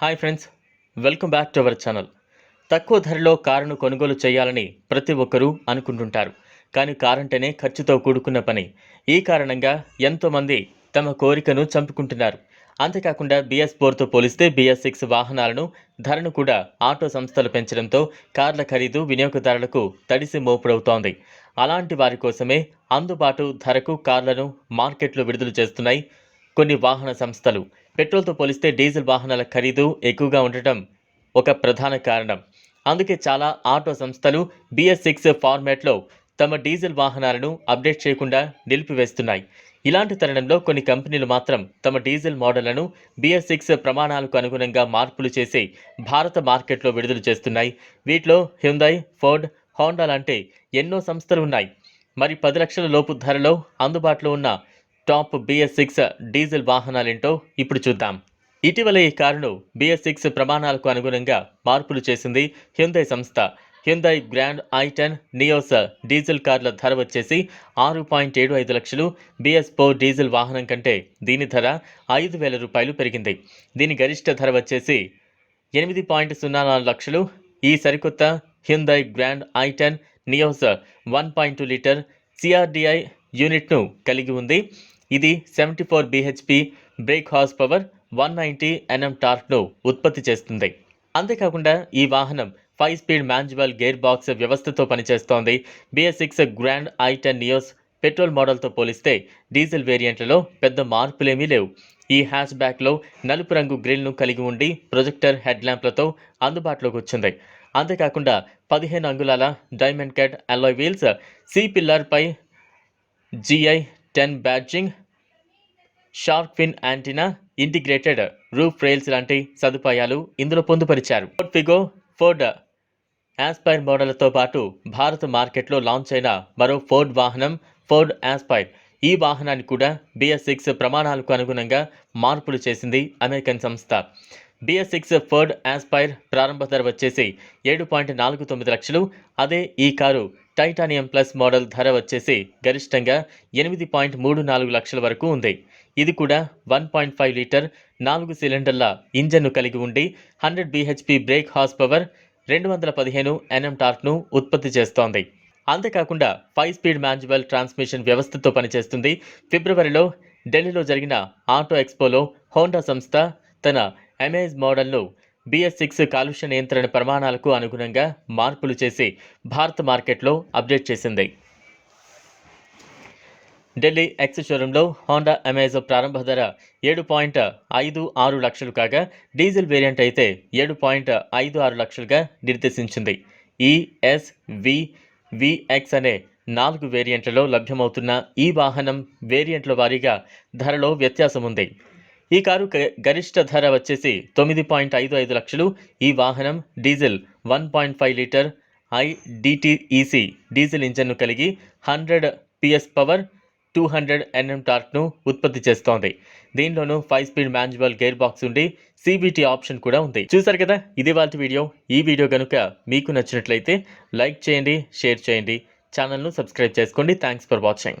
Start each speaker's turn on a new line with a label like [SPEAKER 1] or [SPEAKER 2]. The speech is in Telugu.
[SPEAKER 1] Hi friends welcome back to our channel. తక్కువ ధరలో కారును కొనుగోలు చేయాలని ప్రతి ఒక్కరూ అనుకుంటుంటారు. కానీ కారంటేనే ఖర్చుతో కూడుకున్న పని. ఈ కారణంగా ఎంతోమంది తమ కోరికను చంపుకుంటున్నారు. అంతేకాకుండా బిఎస్ ఫోర్తో పోలిస్తే బిఎస్ సిక్స్ వాహనాలను ధరను కూడా ఆటో సంస్థలు పెంచడంతో కార్ల ఖరీదు వినియోగదారులకు తడిసి మోపుడవుతోంది. అలాంటి వారి కోసమే అందుబాటు ధరకు కార్లను మార్కెట్లో విడుదల చేస్తున్నాయి కొన్ని వాహన సంస్థలు. పెట్రోల్తో పోలిస్తే డీజిల్ వాహనాల ఖరీదు ఎక్కువగా ఉండటం ఒక ప్రధాన కారణం. అందుకే చాలా ఆటో సంస్థలు బిఎస్ సిక్స్ ఫార్మాట్లో తమ డీజిల్ వాహనాలను అప్డేట్ చేయకుండా నిలిపివేస్తున్నాయి. ఇలాంటి తరుణంలో కొన్ని కంపెనీలు మాత్రం తమ డీజిల్ మోడళ్ళను బిఎస్ సిక్స్ ప్రమాణాలకు అనుగుణంగా మార్పులు చేసి భారత మార్కెట్లో విడుదల చేస్తున్నాయి. వీటిలో హ్యుందై ఫోర్డ్ హోండా లాంటి ఎన్నో సంస్థలు ఉన్నాయి. మరి పది లక్షల లోపు ధరలో అందుబాటులో ఉన్న టాప్ బిఎస్ సిక్స్ డీజిల్ వాహనాలేంటో ఇప్పుడు చూద్దాం. ఇటీవల ఈ కారును బిఎస్ సిక్స్ ప్రమాణాలకు అనుగుణంగా మార్పులు చేసింది హ్యుందై సంస్థ. Hyundai Grand i ten Nios diesel కార్ల ధర వచ్చేసి ఆరు పాయింట్ ఏడు ఐదు లక్షలు. బిఎస్ ఫోర్ డీజిల్ వాహనం కంటే దీని ధర ఐదు వేల రూపాయలు పెరిగింది. దీని గరిష్ట ధర వచ్చేసి ఎనిమిది పాయింట్ సున్నా నాలుగు లక్షలు. ఈ సరికొత్త Hyundai grand i ten Nios one point two litre CRDI యూనిట్ను కలిగి ఉంది. ఇది seventy four BHP brake horse power one ninety NM టార్క్ను ఉత్పత్తి చేస్తుంది. అంతేకాకుండా ఈ వాహనం five speed manual gear box వ్యవస్థతో పనిచేస్తోంది BS six grand i ten Nios petrol మోడల్తో పోలిస్తే డీజిల్ వేరియంట్లలో పెద్ద మార్పులేమీ లేవు. ఈ హ్యాచ్ బ్యాక్లో నలుపు రంగు గ్రిల్ను కలిగి ఉండి ప్రొజెక్టర్ హెడ్ ల్యాంప్లతో అందుబాటులోకి వచ్చింది. అంతేకాకుండా పదిహేను అంగుళాల diamond cut alloy wheels C పిల్లర్పై G I ten badging shark fin antenna integrated roof rails లాంటి సదుపాయాలు ఇందులో పొందుపరిచారు. ఫోర్డ్ ఫిగో ఫోర్డ్ యాస్పైర్ మోడళ్ళతో పాటు భారత మార్కెట్లో లాంచ్ అయిన మరో ఫోర్డ్ వాహనం ఫోర్డ్ యాస్పైర్ ఈ వాహనాన్ని కూడా బిఎస్ సిక్స్ ప్రమాణాలకు అనుగుణంగా మార్పులు చేసింది అమెరికన్ సంస్థ. బిఎస్ సిక్స్ ఫోర్డ్ యాస్పైర్ ప్రారంభ ధర వచ్చేసి ఏడు పాయింట్ నాలుగు తొమ్మిది లక్షలు. అదే ఈ కారు టైటానియం ప్లస్ మోడల్ ధర వచ్చేసి గరిష్టంగా ఎనిమిది పాయింట్ మూడు నాలుగు లక్షల వరకు ఉంది. ఇది కూడా వన్ పాయింట్ ఫైవ్ లీటర్ నాలుగు సిలిండర్ల ఇంజన్ను కలిగి ఉండి hundred BHP brake horse power రెండు వందల పదిహేను ఎన్ఎం టార్క్ను ఉత్పత్తి చేస్తోంది. అంతేకాకుండా ఫైవ్ స్పీడ్ మాన్యువల్ ట్రాన్స్మిషన్ వ్యవస్థతో పనిచేస్తుంది. ఫిబ్రవరిలో ఢిల్లీలో జరిగిన ఆటో ఎక్స్పోలో హోండా సంస్థ తన అమేజ్ మోడల్ను బిఎస్ సిక్స్ కాలుష్య నియంత్రణ ప్రమాణాలకు అనుగుణంగా మార్పులు చేసి భారత మార్కెట్లో అప్డేట్ చేసింది. ఢిల్లీ ఎక్స్ షోరూంలో హోండా అమేజ్ ప్రారంభ ధర ఏడు పాయింట్ ఐదు ఆరు లక్షలు కాగా డీజిల్ వేరియంట్ అయితే ఏడు పాయింట్ ఐదు ఆరు లక్షలుగా నిర్దేశించింది. ఈఎస్ వి విఎక్స్ అనే నాలుగు వేరియంట్లలో లభ్యమవుతున్న ఈ వాహనం వేరియంట్ల వారీగా ధరలో వ్యత్యాసం ఉంది ఈ కారు గరిష్ట ధర వచ్చేసి తొమ్మిది పాయింట్ ఐదు ఐదు లక్షలు. ఈ వాహనం diesel one point five litre iDTEC diesel ఇంజన్ను కలిగి hundred PS power two hundred NM టార్క్ను ఉత్పత్తి చేస్తోంది. దీనిలోనూ five speed manual gear box ఉండి సిబిటి ఆప్షన్ కూడా ఉంది. చూసారు కదా ఇది వాళ్ళ వీడియో. ఈ వీడియో కనుక మీకు నచ్చినట్లయితే లైక్ చేయండి షేర్ చేయండి. ఛానల్ను సబ్స్క్రైబ్ చేసుకోండి. Thanks for watching.